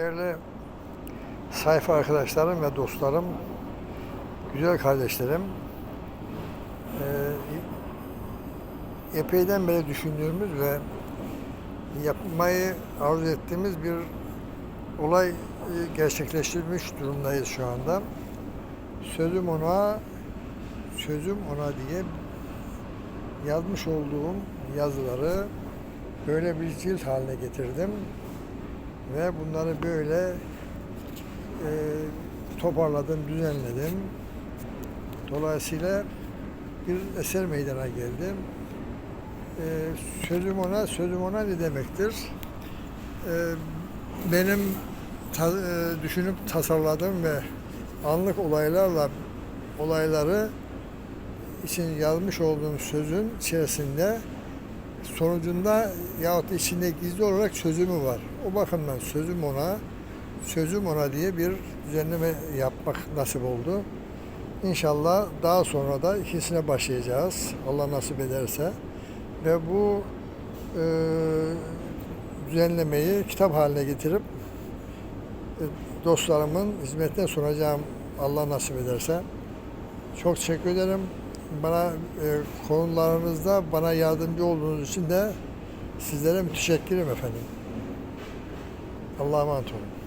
Değerli sayfa arkadaşlarım ve dostlarım, güzel kardeşlerim, eee, epeyden beri düşündüğümüz ve yapmayı arzu ettiğimiz bir olay e, gerçekleştirmiş durumdayız şu anda. Sözüm ona, sözüm ona diye yazmış olduğum yazıları böyle bir cilt haline getirdim ve bunları böyle e, toparladım, düzenledim. Dolayısıyla bir eser meydana geldi. E, sözüm ona, sözüm ona ne demektir? E, benim ta- e, düşünüp tasarladığım ve anlık olaylarla olayları için yazmış olduğum sözün içerisinde sonucunda yahut içinde gizli olarak sözümü var. O bakımdan sözüm ona, sözüm ona diye bir düzenleme yapmak nasip oldu. İnşallah daha sonra da ikisine başlayacağız. Allah nasip ederse. Ve bu e, düzenlemeyi kitap haline getirip e, dostlarımın hizmetine sunacağım Allah nasip ederse. Çok teşekkür ederim. Bana e, konularınızda bana yardımcı olduğunuz için de sizlere müteşekkirim efendim. Allah'a emanet olun.